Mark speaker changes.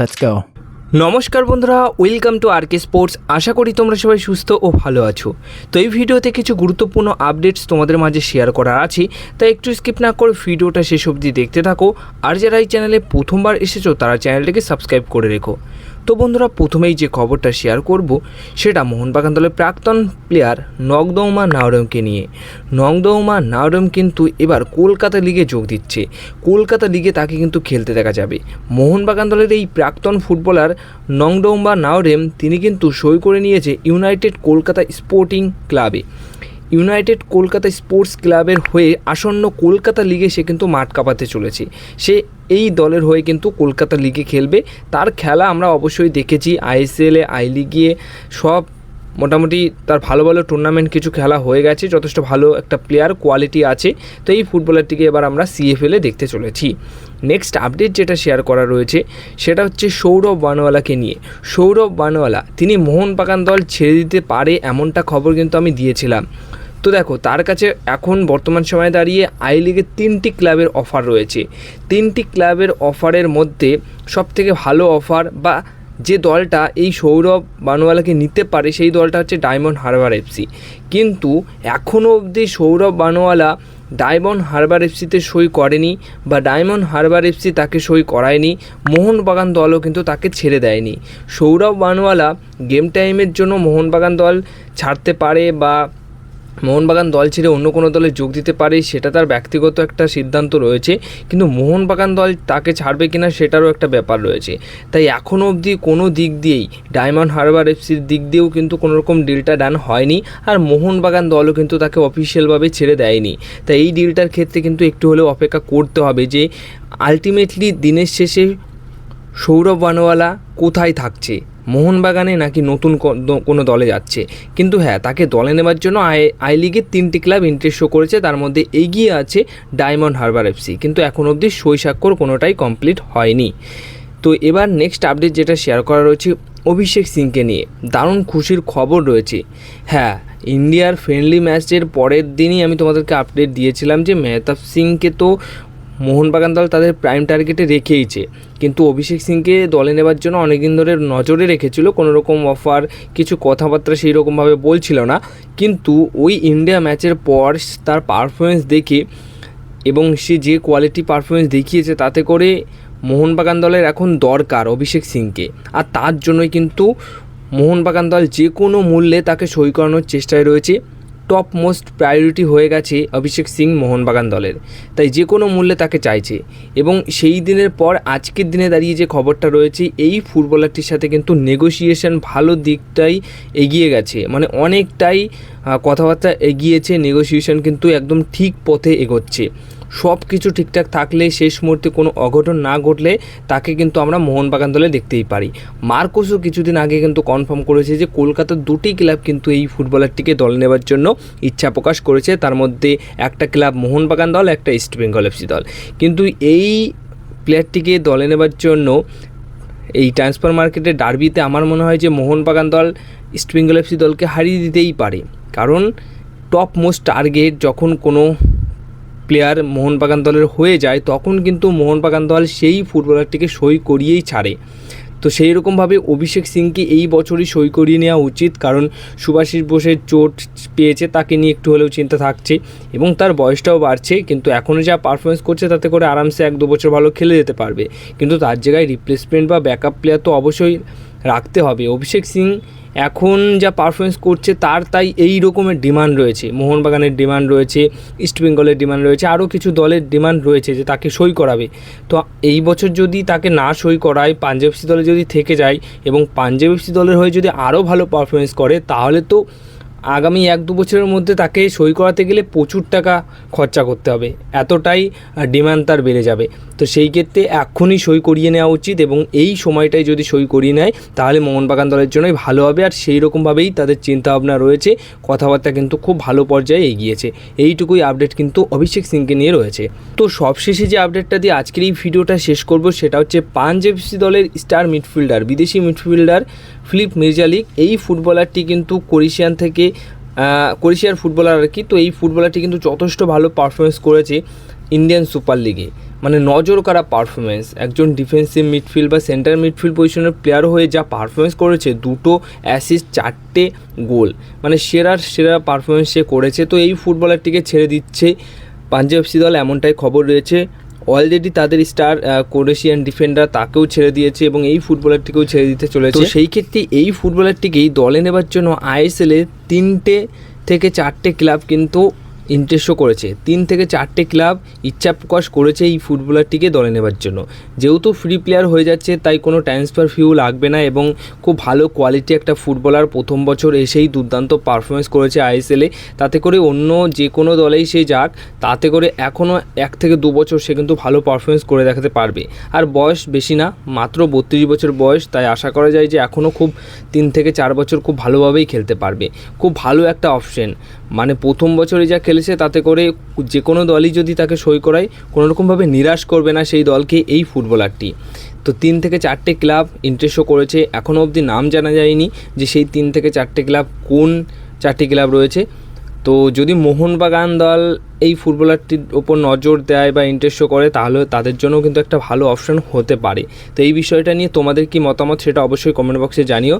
Speaker 1: Let's go
Speaker 2: নমস্কার বন্ধুরা welcome to R K sports আশা করি তোমরা সবাই সুস্থ ও ভালো আছো। তো এই ভিডিওতে কিছু গুরুত্বপূর্ণ আপডেটস তোমাদের মাঝে শেয়ার করার আছে। তাই একটু স্কিপ না করে ভিডিওটা শেষ অবধি দেখতে থাকো। আর যারা এই চ্যানেলে প্রথমবার এসেছ, তারা চ্যানেলটাকে সাবস্ক্রাইব করে রেখো। তো বন্ধুরা, প্রথমেই যে খবরটা শেয়ার করব, সেটা মোহনবাগান দলের প্রাক্তন প্লেয়ার নগদৌমা নাওরমকে নিয়ে। নগদৌমা নাওরম কিন্তু এবার কলকাতা লিগে যোগ দিচ্ছে। কলকাতা লিগে তাকে কিন্তু খেলতে দেখা যাবে। মোহনবাগান দলের এই প্রাক্তন ফুটবলার নংডৌমা নাওরেম, তিনি কিন্তু সই করে নিয়েছে ইউনাইটেড কলকাতা স্পোর্টিং ক্লাবে ইউনাইটেড কলকাতা স্পোর্টস ক্লাবের হয়ে আসন্ন কলকাতা লিগে সে কিন্তু মাঠ কাঁপাতে চলেছে। সে এই দলের হয়ে কিন্তু কলকাতা লিগে খেলবে। তার খেলা আমরা অবশ্যই দেখেছি। আইএসএলে আই লিগে সব মোটামুটি তার ভালো ভালো টুর্নামেন্ট কিছু খেলা হয়ে গেছে। যথেষ্ট ভালো একটা প্লেয়ার কোয়ালিটি আছে। তো এই ফুটবলারটিকে এবার আমরা সিএফএলে দেখতে চলেছি। নেক্সট আপডেট যেটা শেয়ার করা রয়েছে, সেটা হচ্ছে সৌরভ বানওয়ালাকে নিয়ে। সৌরভ বানওয়ালা, তিনি মোহনবাগান দল ছেড়ে দিতে পারে এমনটা খবর কিন্তু আমি দিয়েছিলাম। তো দেখো, তার কাছে এখন বর্তমান সময়ে দাঁড়িয়ে আই লিগের তিনটি ক্লাবের অফার রয়েছে। তিনটি ক্লাবের অফারের মধ্যে সবথেকে ভালো অফার বা যে দলটা এই সৌরভ বানোয়ালাকে নিতে পারে, সেই দলটা হচ্ছে ডায়মন্ড হারবার এফসি কিন্তু এখনও অবধি সৌরভ বানোয়ালা ডায়মন্ড হারবার এফসিতে সই করেনি বা ডায়মন্ড হারবার এফসি তাকে সই করায়নি, মোহনবাগান দলও কিন্তু তাকে ছেড়ে দেয়নি। সৌরভ বানোয়ালা গেম টাইমের জন্য মোহনবাগান দল ছাড়তে পারে বা মোহনবাগান দল ছেড়ে অন্য কোনো দলে যোগ দিতে পারে, সেটা তার ব্যক্তিগত একটা সিদ্ধান্ত রয়েছে। কিন্তু মোহনবাগান দল তাকে ছাড়বে কিনা সেটারও একটা ব্যাপার রয়েছে। তাই এখনও অবধি কোনো দিক দিয়েই, ডায়মন্ড হারবার এফসির দিক দিয়েও কিন্তু কোনো রকম ডিলটা ডান হয়নি, আর মোহনবাগান দলও কিন্তু তাকে অফিসিয়ালভাবে ছেড়ে দেয়নি। তাই এই ডিলটার ক্ষেত্রে কিন্তু একটু হলেও অপেক্ষা করতে হবে যে, আলটিমেটলি দিনের শেষে সৌরভ বানোয়ালা কোথায় থাকছে? মোহনবাগানে নাকি নতুন কোনো দলে যাচ্ছে। কিন্তু হ্যাঁ তাকে দলে নেবার জন্য আই আই লিগের তিনটি ক্লাব ইন্টারেস্ট শো করেছে, তার মধ্যে এগিয়ে আছে ডায়মন্ড হারবার এফসি কিন্তু এখন অবধি সই স্বাক্ষর কোনোটাই কমপ্লিট হয়নি। তো এবার নেক্সট আপডেট যেটা শেয়ার করা রয়েছে অভিষেক সিংকে নিয়ে। দারুণ খুশির খবর রয়েছে। হ্যাঁ ইন্ডিয়ার ফ্রেন্ডলি ম্যাচের পরের দিনই আমি তোমাদেরকে আপডেট দিয়েছিলাম যে মেহতাব সিংকে তো মোহনবাগান দল তাদের প্রাইম টার্গেটে রেখেইছে। কিন্তু অভিষেক সিংকে দলে নেবার জন্য অনেকদিন ধরে নজরে রেখেছিল কোনো রকম অফার কিছু কথাবার্তা সেই রকমভাবে বলছিল না। কিন্তু ওই ইন্ডিয়া ম্যাচের পর তার পারফরমেন্স দেখে এবং সে যে কোয়ালিটি পারফরমেন্স দেখিয়েছে তাতে করে মোহনবাগান দলের এখন দরকার অভিষেক সিংকে। আর তার জন্যই কিন্তু মোহনবাগান দল যে কোনো মূল্যে তাকে সই করানোর চেষ্টায় রয়েছে। টপ মোস্ট প্রায়োরিটি হয়ে গেছে অভিষেক সিং মোহনবাগান দলের। তাই যে কোনো মূল্যে তাকে চাইছে। এবং সেই দিনের পর আজকের দিনে দাঁড়িয়ে যে খবরটা রয়েছে, এই ফুটবলারটির সাথে কিন্তু নেগোসিয়েশন ভালো দিকটাই এগিয়ে গেছে। মানে অনেকটাই কথাবার্তা এগিয়েছে নেগোসিয়েশন কিন্তু একদম ঠিক পথে এগোচ্ছে। সব কিছু ঠিকঠাক থাকলে শেষ মুহূর্তে কোনো অঘটন না ঘটলে তাকে কিন্তু আমরা মোহনবাগান দলে দেখতেই পারি। মার্কোসও কিছুদিন আগে কিন্তু কনফার্ম করেছে যে কলকাতার দুটি ক্লাব কিন্তু এই ফুটবলারটিকে দলে নেবার জন্য ইচ্ছা প্রকাশ করেছে। তার মধ্যে একটা ক্লাব মোহনবাগান দল, একটা ইস্ট বেঙ্গল এফসি দল। কিন্তু এই প্লেয়ারটিকে দলে নেবার জন্য এই ট্রান্সফার মার্কেটের ডার্বিতে আমার মনে হয় যে মোহনবাগান দল ইস্ট বেঙ্গল এফসি দলকে হারিয়ে দিতেই পারে। কারণ টপ মোস্ট টার্গেট যখন কোনো প্লেয়ার মোহনবাগান দলের হয়ে যায়, তখন কিন্তু মোহনবাগান দল সেই ফুটবলারটিকে সই করিয়েই ছাড়ে। তো সেই রকমভাবে অভিষেক সিংকে এই বছরই সই করিয়ে নেওয়া উচিত, কারণ সুভাষিস বোসের চোট পেয়েছে, তাকে নিয়ে একটু হলেও চিন্তা থাকছে এবং তার বয়সটাও বাড়ছে, কিন্তু এখনও যা পারফরমেন্স করছে তাতে করে আরামসে এক দু বছর ভালো খেলে যেতে পারবে। কিন্তু তার জায়গায় রিপ্লেসমেন্ট বা ব্যাকআপ প্লেয়ার তো অবশ্যই রাখতে হবে। অভিষেক সিং এখন যা পারফরমেন্স করছে তার তাই এই রকমের ডিমান্ড রয়েছে। মোহনবাগানের ডিমান্ড রয়েছে ইস্ট বেঙ্গলের ডিমান্ড রয়েছে, আরও কিছু দলের ডিমান্ড রয়েছে যে তাকে সই করাবে। তো এই বছর যদি তাকে না সই করায়, পাঞ্জাব এফসি দলে যদি থেকে যায় এবং পাঞ্জাব এফসি দলের হয়ে যদি আরও ভালো পারফরমেন্স করে, তাহলে তো আগামী এক দু বছরের মধ্যে তাকে সই করাতে গেলে প্রচুর টাকা খরচা করতে হবে। এতটাই ডিমান্ড তার বেড়ে যাবে। তো সেই ক্ষেত্রে এখনই সই করিয়ে নেওয়া উচিত এবং এই সময়টাই যদি সই করিয়ে নেয়, তাহলে মোহনবাগান দলের জন্যই ভালো হবে আর সেই রকমভাবেই তাদের চিন্তাভাবনা রয়েছে। কথাবার্তা কিন্তু খুব ভালো পর্যায়ে এগিয়েছে। এইটুকুই আপডেট কিন্তু অভিষেক সিংকে নিয়ে রয়েছে। তো সবশেষে যে আপডেটটা দিয়ে আজকের এই ভিডিওটা শেষ করব, সেটা হচ্ছে পাঞ্জাব দলের স্টার মিডফিল্ডার বিদেশি মিডফিল্ডার ফিলিপ মির্জালিক এই ফুটবলারটি কিন্তু কোরিশিয়ান থেকে আহ, কোরিশিয়ার ফুটবলার আর কি। তো এই ফুটবলারটি কিন্তু যথেষ্ট ভালো পারফরমেন্স করেছে ইন্ডিয়ান সুপার লিগে মানে নজর কাড়া পারফরমেন্স একজন ডিফেন্সিভ মিডফিল্ড বা সেন্টার মিডফিল্ড পজিশনের প্লেয়ার হয়ে যা পারফরমেন্স করেছে দুটো অ্যাসিস্ট চারটে গোল। মানে সেরার সেরা পারফরমেন্স সে করেছে। তো এই ফুটবলারটিকে ছেড়ে দিচ্ছে পাঞ্জাব এফসি দল এমনটাই খবর রয়েছে। অলরেডি তাদের স্টার ক্রোয়েশিয়ান ডিফেন্ডার তাকেও ছেড়ে দিয়েছে এবং এই ফুটবলারটিকেও ছেড়ে দিতে চলেছে। সেই ক্ষেত্রে এই ফুটবলারটিকেই দলে নেবার জন্য আইএসএলে তিনটে থেকে চারটে ক্লাব কিন্তু ইন্টারেস্টও করেছে। তিন থেকে চারটে ক্লাব ইচ্ছা প্রকাশ করেছে এই ফুটবলারটিকে দলে নেবার জন্য। যেহেতু ফ্রি প্লেয়ার হয়ে যাচ্ছে, তাই কোনো ট্রান্সফার ফিউ লাগবে না এবং খুব ভালো কোয়ালিটি একটা ফুটবলার প্রথম বছর এসেই দুর্দান্ত পারফরমেন্স করেছে আইএসএলে তাতে করে অন্য যে কোনো দলেই সে যাক, তাতে করে এখনও এক থেকে দু বছর সে কিন্তু ভালো পারফরমেন্স করে দেখাতে পারবে। আর বয়স বেশি না, মাত্র বত্রিশ বছর বয়স, তাই আশা করা যায় যে এখনও খুব তিন থেকে চার বছর খুব ভালোভাবেই খেলতে পারবে। খুব ভালো একটা অপশন মানে প্রথম বছরে যা খেলেছে, তাতে করে যে কোনো দলই যদি তাকে সই করায় কোনো রকমভাবে নিরাশ করবে না সেই দলকে এই ফুটবলারটি। তো তিন থেকে চারটে ক্লাব ইন্টারেস্টও করেছে এখনও অবধি নাম জানা যায়নি যে সেই তিন থেকে চারটে ক্লাব কোন চারটি ক্লাব রয়েছে। তো যদি মোহনবাগান দল এই ফুটবলারটির ওপর নজর দেয় বা ইন্টারেস্টও করে, তাহলে তাদের জন্য কিন্তু একটা ভালো অপশন হতে পারে। তো এই বিষয়টা নিয়ে তোমাদের কি মতামত সেটা অবশ্যই কমেন্ট বক্সে জানিও।